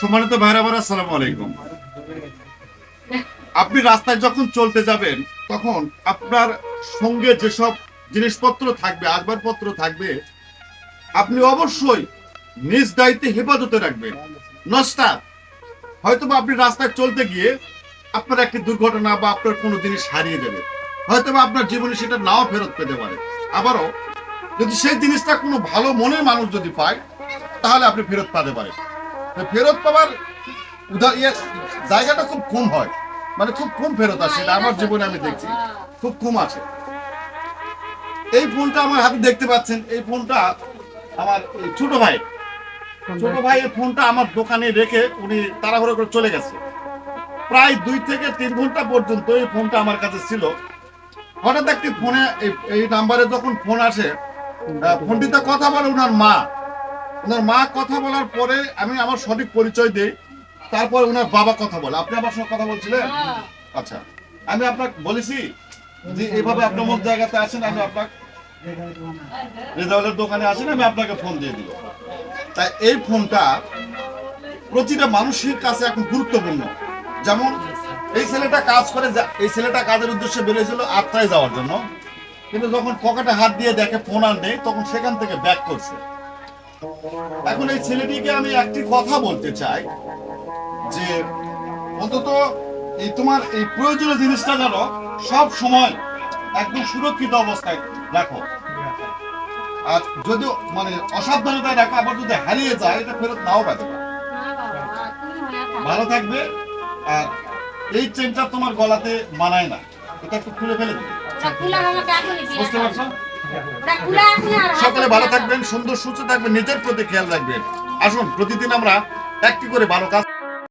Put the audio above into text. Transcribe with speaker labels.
Speaker 1: সম্মানিত ভাইরা ভাইরা আসসালামু আলাইকুম। আপনি রাস্তায় যখন চলতে যাবেন, তখন আপনার সঙ্গে যেসব জিনিসপত্র থাকবে, আসবাবপত্র থাকবে, আপনি অবশ্যই নিজ দায়িত্বে হেফাজতে রাখবেন। নস্তা হয়তো বা আপনি রাস্তায় চলতে গিয়ে আপনার একটি দুর্ঘটনা বা আপনার কোনো জিনিস হারিয়ে যাবে। হয়তো বা আপনার জীবনে সেটা নাও ফেরত পেতে পারে। আবারও, যদি সেই জিনিসটা কোনো ভালো মনের মানুষ যদি পায়, তাহলে আপনি ফেরত পাতে পারেন। ফেরত পাওয়ার উদার ইয়ে জায়গাটা খুব কম হয়। মানে খুব কম ফেরত আসে আমার জীবনে আমি দেখছি। খুব কম আছে এই ফোনটা আমার হাতে দেখতে পাচ্ছেন, এই ফোনটা আমার ছোট ভাই। ছোট ভাই এই ফোনটা আমার দোকানে রেখে উনি তাড়াহুড়ো করে চলে গেছে। প্রায় দুই থেকে তিন ঘণ্টা পর্যন্ত এই ফোনটা আমার কাছে ছিল। হঠাৎ একটি ফোনে এই- নাম্বারে যখন ফোন আসে ফোনটিতে কথা বলে ওনার মা। ওনার মা কথা বলার পরে আমি আমার সঠিক পরিচয় দিই তারপরে ওনার বাবা কথা বলে। আপনি আমার সঙ্গে কথা বলছিলেন? আচ্ছা আমি আপনাকে বলেছি যে এইভাবে আপনি অমুক জায়গাতে আসেন আমি আপনার রেজাউলের দোকানে আসেন আমি আপনাকে ফোন দিয়ে দিব। তাই এই ফোনটা প্রতিটা মানুষের কাছে এখন গুরুত্বপূর্ণ। যেমন এই ছেলেটা কাজ করে এই ছেলেটা কাজের উদ্দেশ্যে বেরিয়েছিল আত্মায় যাওয়ার জন্য। কিন্তু যখন পকেটে হাত দিয়ে দেখে ফোন আর নেই তখন সেখান থেকে ব্যাক করছে। এখন এই ছেলেটিকে আমি একটি কথা বলতে চাই যে অন্তত এই তোমার এই প্রয়োজনীয় জিনিসটা যেন সব সময় একদম সুরক্ষিত অবস্থায় রাখো। আর যদি মানে অসাবধানতায় রাখো আবার যদি হারিয়ে যায় এটা ফেরত নাও পেতে পারে ভালো থাকবে আর এই চেনটা তোমার গলাতে মানায় না। এটা একটু খুলে ফেলে দিবে। বুঝতে পারছ? সকলে ভালো থাকবেন, সুন্দর, সুস্থ থাকবেন, নিজের প্রতি খেয়াল রাখবেন। আসুন, প্রতিদিন আমরা একটি করে ভালো কাজ